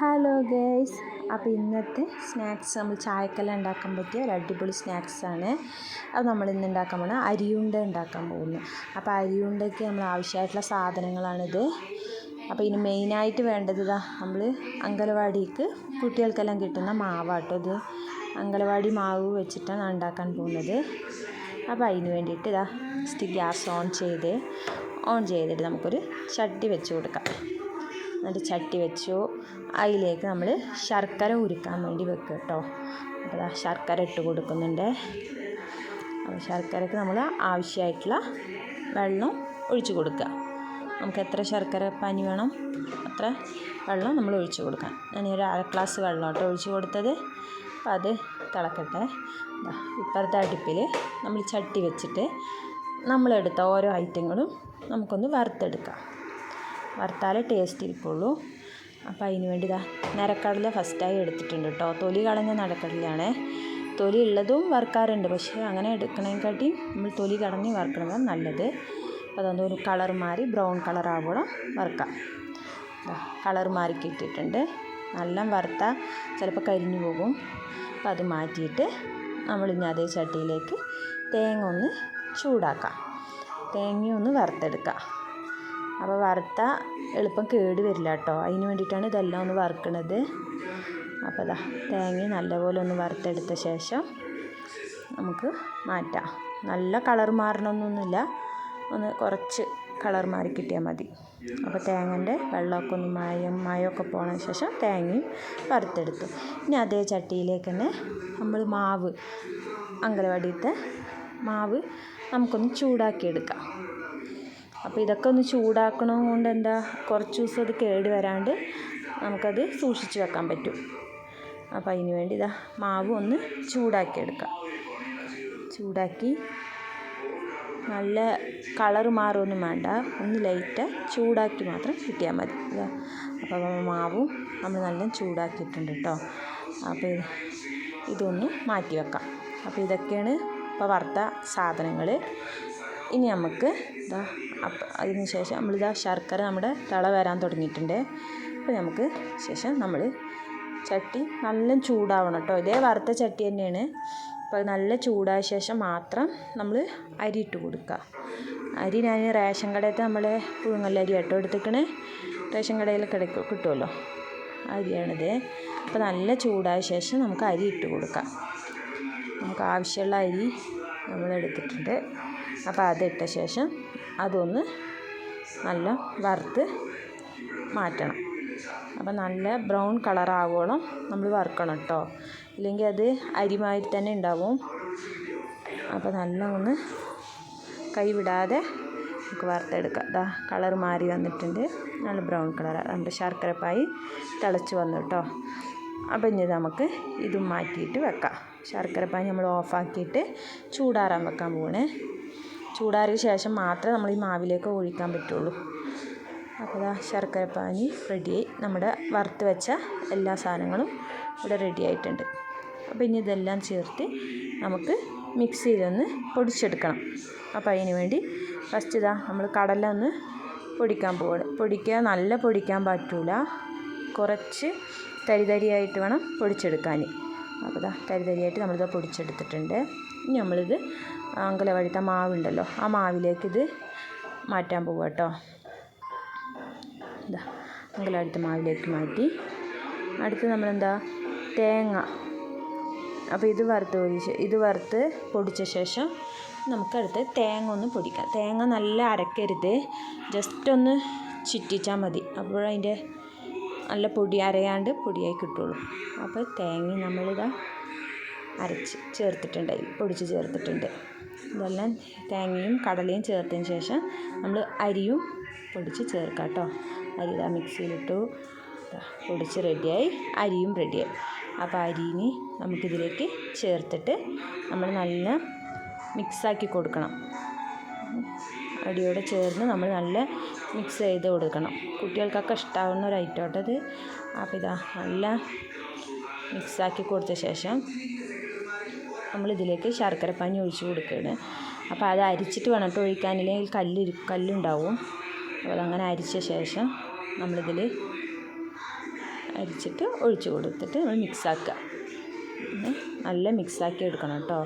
Hello guys അപ്പോൾ ഇന്നത്തെ snacks നമ്മൾ ചായക്കെല്ലാം ഉണ്ടാക്കാൻ പറ്റിയ ഒരു അടിപൊളി സ്നാക്സാണ് അത് നമ്മൾ ഇന്ന് ഉണ്ടാക്കാൻ പോകുന്നത് അരിയുണ്ട ഉണ്ടാക്കാൻ പോകുന്നു. അപ്പോൾ അരിയുണ്ടയ്ക്ക് നമ്മൾ ആവശ്യമായിട്ടുള്ള സാധനങ്ങളാണിത്. അപ്പോൾ ഇനി മെയിനായിട്ട് വേണ്ടത് ഇതാ നമ്മൾ അങ്കലവാടിക്ക് കുട്ടികൾക്കെല്ലാം കിട്ടുന്ന മാവാട്ടോ ഇത്. അങ്കലവാടി മാവ് വെച്ചിട്ടാണ് ഉണ്ടാക്കാൻ പോകുന്നത്. അപ്പോൾ അതിന് വേണ്ടിയിട്ട് ഇതാ ഗ്യാസ് ഓൺ ചെയ്ത് ഓൺ ചെയ്തിട്ട് നമുക്കൊരു ചട്ടി വെച്ച് കൊടുക്കാം. എന്നിട്ട് ചട്ടി വെച്ചു. അതിലേക്ക് നമ്മൾ ശർക്കര ഉരുക്കാൻ വേണ്ടി വെക്കുക കേട്ടോ അപ്പോൾ ശർക്കര ഇട്ട് കൊടുക്കുന്നുണ്ട്. ശർക്കരക്ക് നമ്മൾ ആവശ്യമായിട്ടുള്ള വെള്ളം ഒഴിച്ചു കൊടുക്കുക നമുക്ക് എത്ര ശർക്കര പനി വേണം അത്ര വെള്ളം നമ്മൾ ഒഴിച്ച് കൊടുക്കാം. ഞാൻ ഒരു അര ഗ്ലാസ് വെള്ളം കേട്ടോ ഒഴിച്ച് കൊടുത്തത്. അപ്പോൾ അത് തിളക്കട്ടെ. ഇപ്പുറത്തെ അടുപ്പിൽ നമ്മൾ ചട്ടി വെച്ചിട്ട് നമ്മളെടുത്ത ഓരോ ഐറ്റങ്ങളും നമുക്കൊന്ന് വറുത്തെടുക്കാം. വറുത്താലേ ടേസ്റ്റ് ഇരിക്കുള്ളൂ അപ്പോൾ അതിന് വേണ്ടി ഇതാ നരക്കടല ഫസ്റ്റായി എടുത്തിട്ടുണ്ട് കേട്ടോ തൊലി കളഞ്ഞ നിലക്കടലയാണ് തൊലി ഉള്ളതും വറുക്കാറുണ്ട്. പക്ഷേ അങ്ങനെ എടുക്കണേക്കാട്ടി നമ്മൾ തൊലി കളഞ്ഞ് വറുക്കണതാണ് നല്ലത്. അപ്പോൾ അതൊന്ന് ഒരു കളർ മാറി ബ്രൗൺ കളർ ആവണം വറുക്കാം. കളർ മാറി കിട്ടിയിട്ടുണ്ട് നല്ല വറുത്ത ചിലപ്പോൾ കരിഞ്ഞു പോകും. അപ്പോൾ അത് മാറ്റിയിട്ട് നമ്മൾ ഇനി അതേ ചട്ടിയിലേക്ക് തേങ്ങ ഒന്ന് ചൂടാക്കാം. തേങ്ങ ഒന്ന് വറുത്തെടുക്കാം. അപ്പോൾ വറുത്ത എളുപ്പം കേട് വരില്ല കേട്ടോ. അതിന് വേണ്ടിയിട്ടാണ് ഇതെല്ലാം ഒന്ന് വറുക്കണത്. അപ്പോൾ അതാ തേങ്ങ നല്ലപോലെ ഒന്ന് വറുത്തെടുത്ത ശേഷം നമുക്ക് മാറ്റാം. നല്ല കളർ മാറണമെന്നൊന്നുമില്ല ഒന്ന് കുറച്ച് കളർ മാറി കിട്ടിയാൽ മതി. അപ്പോൾ തേങ്ങന്റെ വെള്ളമൊക്കെ ഒന്ന് മായം മായമൊക്കെ പോണ ശേഷം തേങ്ങയും വറുത്തെടുത്തു. ഇനി അതേ ചട്ടിയിലേക്ക് തന്നെ നമ്മൾ മാവ് അങ്കലവാടിയിലത്തെ മാവ് നമുക്കൊന്ന് ചൂടാക്കിയെടുക്കാം. അപ്പോൾ ഇതൊക്കെ ഒന്ന് ചൂടാക്കണത് കൊണ്ട് എന്താ കുറച്ച് ദിവസം അത് കേട് വരാണ്ട് നമുക്കത് സൂക്ഷിച്ച് വെക്കാൻ പറ്റും. അപ്പോൾ അതിന് വേണ്ടി ഇതാ മാവ് ഒന്ന് ചൂടാക്കി എടുക്കാം ചൂടാക്കി നല്ല കളർ മാറുമൊന്നും വേണ്ട. ഒന്ന് ലൈറ്റ് ചൂടാക്കി മാത്രം കിട്ടിയാൽ മതി. അപ്പോൾ മാവും നമ്മൾ നല്ല ചൂടാക്കിയിട്ടുണ്ട് കേട്ടോ. അപ്പോൾ ഇതൊന്ന് മാറ്റി വെക്കാം. അപ്പോൾ ഇതൊക്കെയാണ് ഇപ്പോൾ വറുത്ത സാധനങ്ങൾ. ഇനി നമുക്ക് ഇതാ അതിന് ശേഷം നമ്മളിതാ ശർക്കര നമ്മുടെ തള വരാൻ തുടങ്ങിയിട്ടുണ്ട്. അപ്പോൾ നമുക്ക് ശേഷം നമ്മൾ ചട്ടി നല്ല ചൂടാവണം കേട്ടോ. ഇതേ വറുത്ത ചട്ടി തന്നെയാണ്. അപ്പോൾ നല്ല ചൂടായ ശേഷം മാത്രം നമ്മൾ അരി ഇട്ട് കൊടുക്കുക അരി ഞാൻ റേഷൻ കടയത്തെ നമ്മളെ പുഴുങ്ങല്ലരി കേട്ടോ എടുത്തിക്കണേ. റേഷൻ കടയിൽ കിടക്കും കിട്ടുമല്ലോ അരിയാണിത്. അപ്പോൾ നല്ല ചൂടായ ശേഷം നമുക്ക് അരി ഇട്ട് കൊടുക്കാം. നമുക്ക് ആവശ്യമുള്ള അരി നമ്മൾ എടുത്തിട്ടുണ്ട് അപ്പോൾ അതിട്ട ശേഷം അതൊന്ന് നല്ല വറുത്ത് മാറ്റണം. അപ്പോൾ നല്ല ബ്രൗൺ കളറാവോളം നമ്മൾ വറുക്കണം കേട്ടോ. ഇല്ലെങ്കിൽ അത് അരിമാതിരി തന്നെ ഉണ്ടാവും. അപ്പോൾ നല്ല ഒന്ന് കൈവിടാതെ നമുക്ക് വറുത്തെടുക്കാം. ഇതാ കളർ മാറി വന്നിട്ടുണ്ട്. നല്ല ബ്രൗൺ കളർ നമ്മുടെ ശർക്കരപ്പായി തിളച്ച് വന്നു കേട്ടോ. അപ്പോൾ ഇനി നമുക്ക് ഇതും മാറ്റിയിട്ട് വെക്കാം. ശർക്കരപ്പാനി നമ്മൾ ഓഫാക്കിയിട്ട് ചൂടാറാൻ വെക്കാൻ പോകണേ ചൂടാറിയ ശേഷം മാത്രമേ നമ്മൾ ഈ മാവിലേക്ക് ഒഴിക്കാൻ പറ്റുള്ളൂ. അപ്പോൾ ശർക്കര പാനി റെഡിയായി നമ്മുടെ വറുത്ത് വെച്ച എല്ലാ സാധനങ്ങളും ഇവിടെ റെഡി ആയിട്ടുണ്ട്. അപ്പോൾ ഇനി ഇതെല്ലാം ചേർത്ത് നമുക്ക് മിക്സിയിലൊന്ന് പൊടിച്ചെടുക്കണം. അപ്പോൾ അതിന് വേണ്ടി ഫസ്റ്റ് ഇതാ നമ്മൾ കടല ഒന്ന് പൊടിക്കാൻ പോവാണ്. പൊടിക്കുക നല്ല പൊടിക്കാൻ പറ്റൂല. കുറച്ച് തരി തരിയായിട്ട് വേണം പൊടിച്ചെടുക്കാൻ. അപ്പോൾ ഇതാ തരി തരിയായിട്ട് നമ്മളിത് പൊടിച്ചെടുത്തിട്ടുണ്ട്. ഇനി നമ്മളിത് അങ്കലവഴിത്തെ മാവുണ്ടല്ലോ. ആ മാവിലേക്ക് ഇത് മാറ്റാൻ പോവുക കേട്ടോ. ഇതാ അങ്കലവഴിത്തെ മാവിലേക്ക് മാറ്റി. അടുത്ത് നമ്മളെന്താ? തേങ്ങ. അപ്പോൾ ഇത് വറുത്ത് പൊടിച്ച് ഇത് വറുത്ത് പൊടിച്ച ശേഷം നമുക്കടുത്ത് തേങ്ങ ഒന്ന് പൊടിക്കാം. തേങ്ങ നല്ല അരക്കരുത്. ജസ്റ്റ് ഒന്ന് ചുറ്റിച്ചാൽ മതി. അപ്പോഴതിന്റെ നല്ല പൊടി അരയാണ്ട് പൊടിയായി കിട്ടുള്ളൂ. അപ്പോൾ തേങ്ങ നമ്മളിതാ അരച്ച് ചേർത്തിട്ടുണ്ട് പൊടിച്ച് ചേർത്തിട്ടുണ്ട്. ഇതെല്ലാം തേങ്ങയും കടലയും ചേർത്തതിന് ശേഷം നമ്മൾ അരിയും പൊടിച്ച് ചേർക്കാം കേട്ടോ. അരി ഇതാ മിക്സിയിലിട്ടു. പൊടിച്ച് റെഡിയായി അരിയും റെഡിയായി അപ്പോൾ അരിയിനി നമുക്കിതിലേക്ക് ചേർത്തിട്ട് നമ്മൾ നല്ല മിക്സാക്കി കൊടുക്കണം. അടിയോടെ ചേർന്ന് നമ്മൾ നല്ല മിക്സ് ചെയ്ത് കൊടുക്കണം. കുട്ടികൾക്കൊക്കെ ഇഷ്ടാവുന്ന ഒരു ഐറ്റം കേട്ടത് അപ്പോൾ ഇതാ നല്ല മിക്സാക്കി കൊടുത്ത ശേഷം നമ്മളിതിലേക്ക് ശർക്കരപ്പാനി ഒഴിച്ച് കൊടുക്കുകയാണ്. അപ്പോൾ അത് അരിച്ചിട്ട് വേണം. കേട്ടോ ഒഴിക്കാനില്ലെങ്കിൽ കല്ല് കല്ലുണ്ടാവും. അപ്പോൾ അതങ്ങനെ അരിച്ച ശേഷം നമ്മളിതിൽ അരിച്ചിട്ട് ഒഴിച്ച് കൊടുത്തിട്ട് നമ്മൾ മിക്സാക്കുക. നല്ല മിക്സാക്കി എടുക്കണം കേട്ടോ.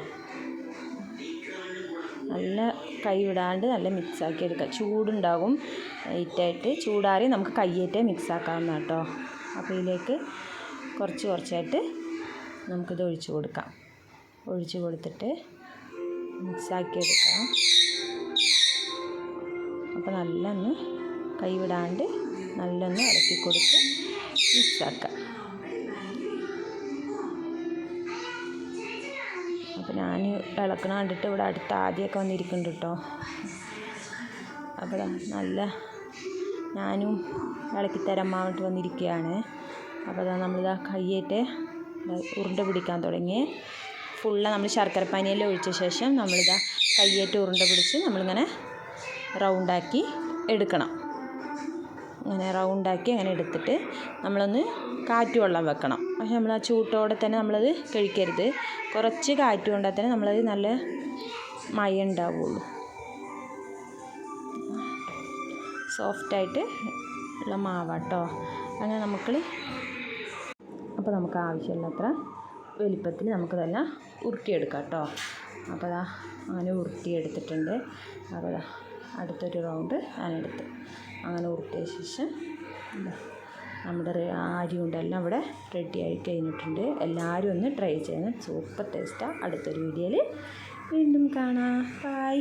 നല്ല കൈ വിടാണ്ട് നല്ല മിക്സാക്കി എടുക്കുക. ചൂടുണ്ടാകും. ഇറ്റായിട്ട് ചൂടാറി നമുക്ക് കയ്യേറ്റേ മിക്സാക്കാവുന്ന കേട്ടോ. അപ്പോൾ ഇതിലേക്ക് കുറച്ച് കുറച്ചായിട്ട് നമുക്കിത് ഒഴിച്ച് കൊടുക്കാം. ഒഴിച്ച് കൊടുത്തിട്ട് മിക്സാക്കി എടുക്കാം. അപ്പോൾ നല്ലൊന്ന് കൈവിടാണ്ട് നല്ലൊന്ന് ഇളക്കി കൊടുത്ത് മിക്സാക്കാം. അപ്പോൾ ഞാൻ ഇളക്കണ കണ്ടിട്ട് ഇവിടെ അടുത്ത് ആദ്യമൊക്കെ വന്നിരിക്കുന്നുണ്ട് കേട്ടോ. അപ്പോൾ നല്ല ഞാനും ഇളക്കി തരാൻ വേണ്ടിയിട്ട് വന്നിരിക്കുകയാണ്. അപ്പോൾ അതാ നമ്മളിതാ കയ്യേറ്റ് ഉരുണ്ട പിടിക്കാൻ തുടങ്ങി. ഫുള്ള് നമ്മൾ ശർക്കര ഒഴിച്ച ശേഷം നമ്മളിതാ കയ്യേറ്റ് ഉരുണ്ട പിടിച്ച് നമ്മളിങ്ങനെ റൗണ്ടാക്കി എടുക്കണം. അങ്ങനെ റൗണ്ടാക്കി അങ്ങനെ എടുത്തിട്ട് നമ്മളൊന്ന് കാറ്റ് വെള്ളം വെക്കണം. പക്ഷെ നമ്മൾ ആ ചൂട്ടോടെ തന്നെ നമ്മളത് കഴിക്കരുത്. കുറച്ച് കാറ്റ് കൊണ്ടാൽ തന്നെ നമ്മളത് നല്ല മയ ഉണ്ടാവുള്ളൂ സോഫ്റ്റായിട്ട് ഉള്ള മാവാട്ടോ. അങ്ങനെ നമുക്ക് അപ്പോൾ നമുക്ക് ആവശ്യമുള്ളത്ര വലിപ്പത്തിൽ നമുക്കിതെല്ലാം ഉരുട്ടിയെടുക്കാം കേട്ടോ. അപ്പോൾ അതാ അങ്ങനെ ഉരുട്ടിയെടുത്തിട്ടുണ്ട്. അപ്പോൾ അതാ അടുത്തൊരു റൗണ്ട് ഞാനെടുത്ത്. അങ്ങനെ ഉരുട്ടിയ ശേഷം നമ്മുടെ അരി കൊണ്ടെല്ലാം ഇവിടെ റെഡി ആയി കഴിഞ്ഞിട്ടുണ്ട്. എല്ലാവരും ഒന്ന് ട്രൈ ചെയ്യണം. സൂപ്പർ ടേസ്റ്റാണ് അടുത്തൊരു വീഡിയോയിൽ വീണ്ടും കാണാം. ബൈ